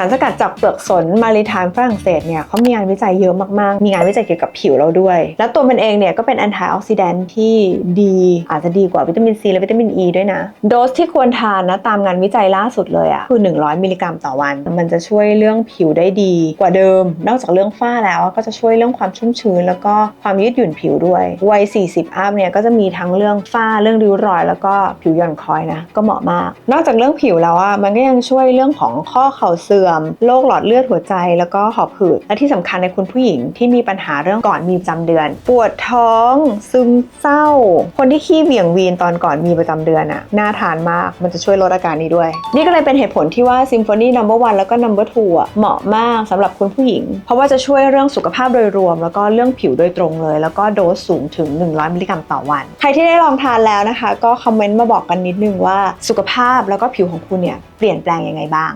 สารสกัดจากเปลือกสนมาริทานฝรั่งเศสเนี่ยเขามีงานวิจัยเยอะมากๆ มีงานวิจัยเกี่ยวกับผิวเราด้วย แล้วตัวมันเองเนี่ยก็เป็นแอนตี้ออกซิแดนท์ที่ดีอาจจะดีกว่าวิตามินซีและวิตามินอ e ีด้วยนะ โดสที่ควรทานนะตามงานวิจัยล่าสุดเลยอะคือ 100 มิลลิกรัมต่อวัน มันจะช่วยเรื่องผิวได้ดีกว่าเดิม นอกจากเรื่องฝ้าแล้วก็จะช่วยเรื่องความชุ่มชื้น แล้วก็ความยืดหยุ่นผิวด้วยวัย 40 อัพเนี่ยก็จะมีทั้งเรื่องฝ้าเรื่องริ้วรอย แล้วก็ผิวหย่อนคอยนะก็เหมาะมาก นอกจากเรื่องผิวแล้วอะมันก็ยังช่วยเรื่องของข้อเข่าเสื่อมโรคหลอดเลือดหัวใจ แล้วก็หอบหืดและที่สำคัญในคุณผู้หญิงที่มีปัญหาเรื่องก่อนมีประจำเดือน ปวดท้อง ซึมเศร้า คนที่ขี้เหวี่ยงวีนตอนก่อนมีประจำเดือนอะน่าทานมากมันจะช่วยลดอาการนี้ด้วย นี่ก็เลยเป็นเหตุผลที่ว่า Symphony Number One แล้วก็ Number Two อะเหมาะมากสำหรับคุณผู้หญิง เพราะว่าจะช่วยเรื่องสุขภาพโดยรวม แล้วก็เรื่องผิวโดยตรงเลย แล้วก็โดสสูงถึง 100 มิลลิกรัมต่อวัน ใครที่ได้ลองทานแล้วนะคะ ก็คอมเมนต์มาบอกกันนิดนึงว่าสุขภาพแล้วก็ผิวของคุณเนี่ยเปลี่ยนแปลงยังไงบ้าง